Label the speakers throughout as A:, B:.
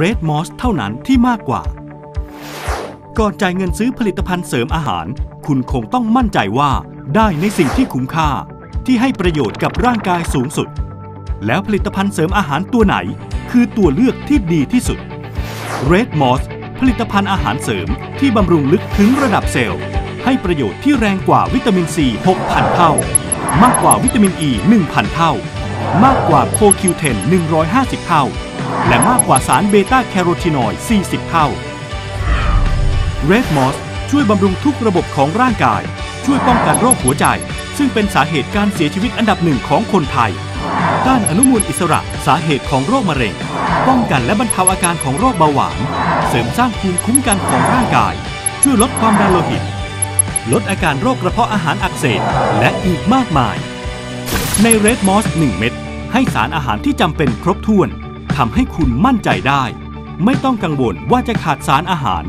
A: Red Moss เท่านั้นที่มากกว่า ก่อนจ่ายเงินซื้อผลิตภัณฑ์เสริมอาหาร คุณคงต้องมั่นใจว่าได้ในสิ่งที่คุ้มค่า ที่ให้ประโยชน์กับร่างกายสูงสุด แล้วผลิตภัณฑ์เสริมอาหารตัวไหน คือตัวเลือกที่ดีที่สุด Red Moss ผลิตภัณฑ์อาหารเสริมที่บำรุงลึกถึงระดับเซลล์ ให้ประโยชน์ที่แรงกว่าวิตามินซี 6,000 เท่า มากกว่าวิตามินอ e ี1,000 เท่า มากกว่าโคคิวเทน150 เท่า และมากกว่าสารเบต้าแคโรทีนอยด์ 40 เท่า Red Moss ช่วยบำรุงทุกระบบของร่างกาย ช่วยป้องกันโรคหัวใจ ซึ่งเป็นสาเหตุการเสียชีวิตอันดับหนึ่งของคนไทยต้านอนุมูลอิสระสาเหตุของโรคมะเร็ง ป้องกันและบรรเทาอาการของโรคเบาหวาน เสริมสร้างภูมิคุ้มกันของร่างกาย ช่วยลดความดันโลหิต ลดอาการโรคกระเพาะอาหารอักเสบและอีกมากมาย ใน Red Moss 1 เม็ดให้สารอาหารที่จำเป็นครบถ้วน ทำให้คุณมั่นใจได้ ไม่ต้องกังวลว่าจะขาดสารอาหาร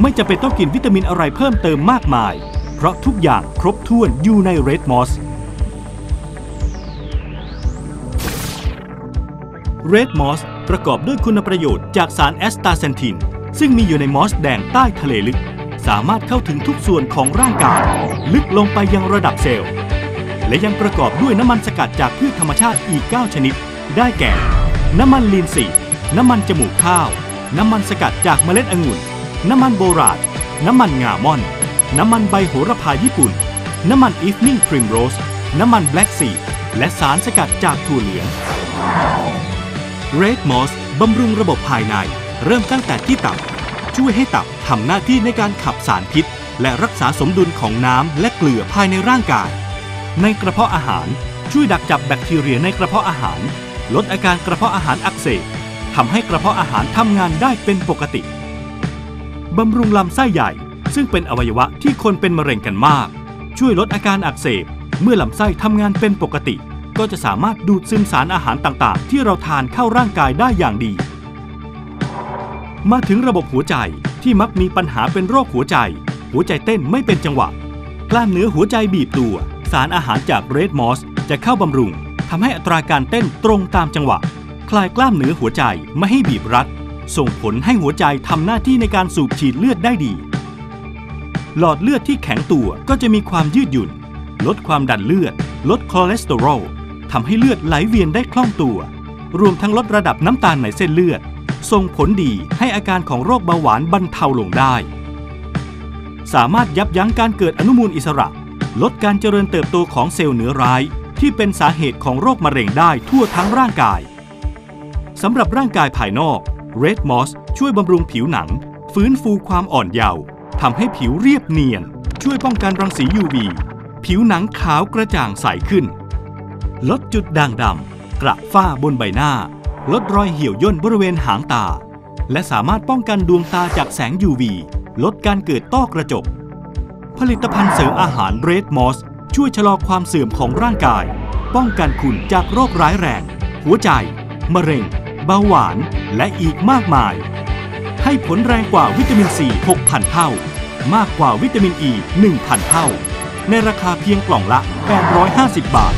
A: ไม่จะเป็นต้องกินวิตามินอะไรเพิ่มเติมมากมาย เพราะทุกอย่างครบถ้วนอยู่ใน Red Moss Red Moss ประกอบด้วยคุณประโยชน์จากสารแอสตาเซนทิน ซึ่งมีอยู่ในมอสแดงใต้ทะเลลึก สามารถเข้าถึงทุกส่วนของร่างกาย ลึกลงไปยังระดับเซลล์ และยังประกอบด้วยน้ำมันสกัดจากพืชธรรมชาติอีก 9 ชนิด ได้แก่ น้ำมันลีนซีน้ำมันจมูกข้าว น้ำมันสกัดจากเมล็ดองุ่น น้ำมันโบราณน้ำมันงาม่อน น้ำมันใบโหระพาญี่ปุ่น น้ำมันอีฟนิ่งพริมโรส น้ำมันแบล็กซีและสารสกัดจากถั่วเหลือง Red Moss บำรุงระบบภายใน เริ่มตั้งแต่ที่ตับ ช่วยให้ตับทำหน้าที่ในการขับสารพิษ และรักษาสมดุลของน้ำและเกลือภายในร่างกาย ในกระเพาะอาหารช่วยดักจับแบคทีเรียในกระเพาะอาหาร ลดอาการกระเพาะอาหารอักเสบทำให้กระเพาะอาหารทำงานได้เป็นปกติบำรุงลำไส้ใหญ่ ซึ่งเป็นอวัยวะที่คนเป็นมะเร็งกันมาก ช่วยลดอาการอักเสบ เมื่อลำไส้ทำงานเป็นปกติ ก็จะสามารถดูดซึมสารอาหารต่างๆ ที่เราทานเข้าร่างกายได้อย่างดี มาถึงระบบหัวใจที่มักมีปัญหาเป็นโรคหัวใจ หัวใจเต้นไม่เป็นจังหวะ กล้ามเนื้อหัวใจบีบตัว สารอาหารจากเรดมอสจะเข้าบำรุง ทำให้อัตราการเต้นตรงตามจังหวะ คลายกล้ามเนื้อหัวใจไม่ให้บีบรัด ส่งผลให้หัวใจทำหน้าที่ในการสูบฉีดเลือดได้ดี หลอดเลือดที่แข็งตัวก็จะมีความยืดหยุ่น ลดความดันเลือด ลดคอเลสเตอรอลทำให้เลือดไหลเวียนได้คล่องตัว รวมทั้งลดระดับน้ำตาลในเส้นเลือด ส่งผลดีให้อาการของโรคเบาหวานบรรเทาลงได้ สามารถยับยั้งการเกิดอนุมูลอิสระ ลดการเจริญเติบโตของเซลล์เนื้อร้าย ที่เป็นสาเหตุของโรคมะเร็งได้ทั่วทั้งร่างกายสำหรับร่างกายภายนอก Red Moss ช่วยบำรุงผิวหนัง ฟื้นฟูความอ่อนเยาว์ทำให้ผิวเรียบเนียน ช่วยป้องกันรังสี UV ผิวหนังขาวกระจ่างใสขึ้น ลดจุดด่างดำกระฝ้าบนใบหน้า ลดรอยเหี่ยวย่นบริเวณหางตา และสามารถป้องกันดวงตาจากแสง UV ลดการเกิดต้อกระจก ผลิตภัณฑ์เสริมอาหาร Red Moss ช่วยชะลอความเสื่อมของร่างกาย ป้องกันคุณจากโรคร้ายแรง หัวใจ มะเร็ง เบาหวาน และอีกมากมาย ให้ผลแรงกว่าวิตามินซี 6,000 เท่า มากกว่าวิตามินอ e ี1,000 เท่า ในราคาเพียงกล่องละ 850 บาท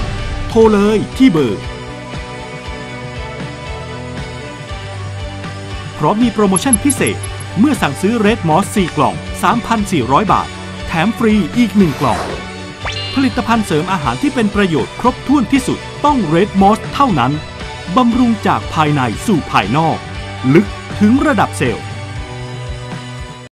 A: โทรเลยที่เบอร์เพราะมีโปรโมชั่นพิเศษ เมื่อสั่งซื้อ Red Moss 4กล่อง 3,400 บาท แถมฟรีอีก 1 กล่อง ผลิตภัณฑ์เสริมอาหารที่เป็นประโยชน์ครบถ้วนที่สุดต้อง Red Moss เท่านั้น บำรุงจากภายในสู่ภายนอก ลึกถึงระดับเซลล์